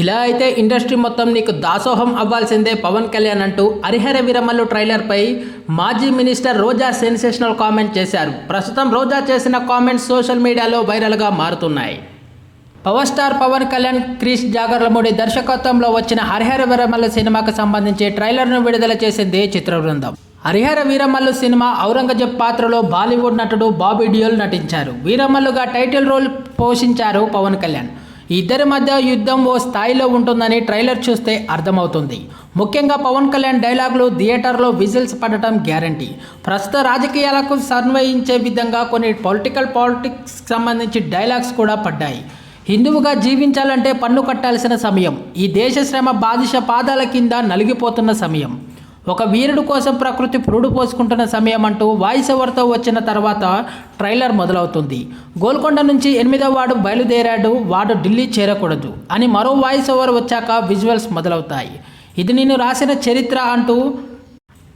ఇలా అయితే ఇండస్ట్రీ మొత్తం నీకు దాసోహం అవ్వాల్సిందే పవన్ కళ్యాణ్ అంటూ హరిహర వీరమల్లు ట్రైలర్పై మాజీ మినిస్టర్ రోజా సెన్సేషనల్ కామెంట్ చేశారు. ప్రస్తుతం రోజా చేసిన కామెంట్స్ సోషల్ మీడియాలో వైరల్గా మారుతున్నాయి. పవర్ స్టార్ పవన్ కళ్యాణ్ క్రిష్ జాగర్లమూడి దర్శకత్వంలో వచ్చిన హరిహర వీరమల్లు సినిమాకు సంబంధించి ట్రైలర్ను విడుదల చేసింది చిత్ర బృందం హరిహర వీరమల్లు సినిమా ఔరంగజేబ్ పాత్రలో బాలీవుడ్ నటుడు బాబీ డియోల్ నటించారు. వీరమల్లుగా టైటిల్ రోల్ పోషించారు పవన్ కళ్యాణ్. ఇద్దరి మధ్య యుద్ధం ఓ స్థాయిలో ఉంటుందని ట్రైలర్ చూస్తే అర్థమవుతుంది. ముఖ్యంగా పవన్ కళ్యాణ్ డైలాగులు థియేటర్లో విజిల్స్ పడటం గ్యారంటీ. ప్రస్తుత రాజకీయాలకు సన్వయించే విధంగా కొన్ని పొలిటికల్ పాలిటిక్స్ సంబంధించి డైలాగ్స్ కూడా పడ్డాయి. హిందువుగా జీవించాలంటే పన్ను కట్టాల్సిన సమయం. ఈ దేశ శ్రమ బాధిష పాదాల కింద నలిగిపోతున్న సమయం. ఒక వీరుడు కోసం ప్రకృతి పురుడు పోసుకుంటున్న సమయం అంటూ వాయిస్ ఓవర్తో వచ్చిన తర్వాత ట్రైలర్ మొదలవుతుంది. గోల్కొండ నుంచి ఎనిమిదో వాడు బయలుదేరాడు వాడు ఢిల్లీ చేరకూడదు అని మరో వాయిస్ ఓవర్ వచ్చాక విజువల్స్ మొదలవుతాయి. ఇది నేను రాసిన చరిత్ర అంటూ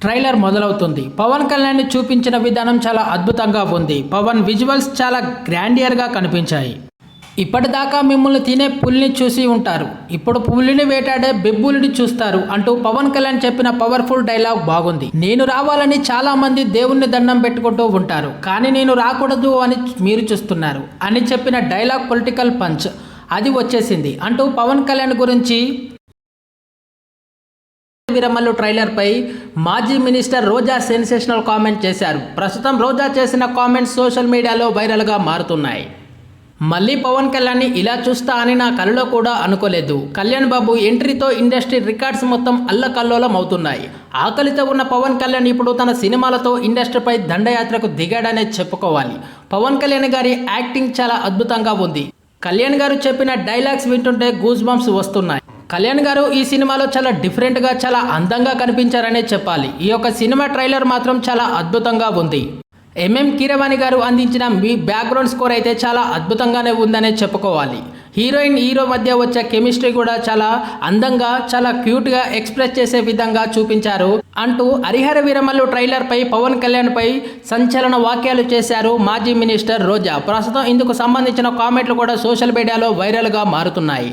ట్రైలర్ మొదలవుతుంది. పవన్ కళ్యాణ్ చూపించిన విధానం చాలా అద్భుతంగా ఉంది. పవన్ విజువల్స్ చాలా గ్రాండియర్గా కనిపించాయి. ఇప్పటిదాకా మిమ్మల్ని తినే పులిని చూసి ఉంటారు. ఇప్పుడు పులిని వేటాడే బెబ్బులిని చూస్తారు అంటూ పవన్ కళ్యాణ్ చెప్పిన పవర్ఫుల్ డైలాగ్ బాగుంది. నేను రావాలని చాలా మంది దేవుణ్ణి దండం పెట్టుకుంటూ ఉంటారు. కానీ నేను రాకూడదు అని మీరు చూస్తున్నారు. అని చెప్పిన డైలాగ్ పొలిటికల్ పంచ్ అది వచ్చేసింది అంటూ పవన్ కళ్యాణ్ గురించి విరమల్లు ట్రైలర్పై మాజీ మినిస్టర్ రోజా సెన్సేషనల్ కామెంట్ చేశారు. ప్రస్తుతం రోజా చేసిన కామెంట్స్ సోషల్ మీడియాలో వైరల్గా మారుతున్నాయి. మళ్ళీ పవన్ కళ్యాణ్ని ఇలా చూస్తా అని నా కలలో కూడా అనుకోలేదు. కళ్యాణ్ బాబు ఎంట్రీతో ఇండస్ట్రీ రికార్డ్స్ మొత్తం అల్లకల్లోలం అవుతున్నాయి. ఆకలితో ఉన్న పవన్ కళ్యాణ్ ఇప్పుడు తన సినిమాలతో ఇండస్ట్రీపై దండయాత్రకు దిగాడనే చెప్పుకోవాలి. పవన్ కళ్యాణ్ గారి యాక్టింగ్ చాలా అద్భుతంగా ఉంది. కళ్యాణ్ గారు చెప్పిన డైలాగ్స్ వింటుంటే గూజ్ బంప్స్ వస్తున్నాయి. కళ్యాణ్ గారు ఈ సినిమాలో చాలా డిఫరెంట్గా చాలా అందంగా కనిపించారనే చెప్పాలి. ఈ యొక్క సినిమా ట్రైలర్ మాత్రం చాలా అద్భుతంగా ఉంది. ఎంఎం కీరవాణి గారు అందించిన మీ బ్యాక్గ్రౌండ్ స్కోర్ అయితే చాలా అద్భుతంగానే ఉందనే చెప్పుకోవాలి. హీరోయిన్ హీరో మధ్య వచ్చే కెమిస్ట్రీ కూడా చాలా అందంగా చాలా క్యూట్గా ఎక్స్ప్రెస్ చేసే విధంగా చూపించారు అంటూ హరిహర వీరమల్లు ట్రైలర్పై పవన్ కళ్యాణ్పై సంచలన వాక్యాలు చేశారు మాజీ మినిస్టర్ రోజా. ప్రస్తుతం ఇందుకు సంబంధించిన కామెంట్లు కూడా సోషల్ మీడియాలో వైరల్గా మారుతున్నాయి.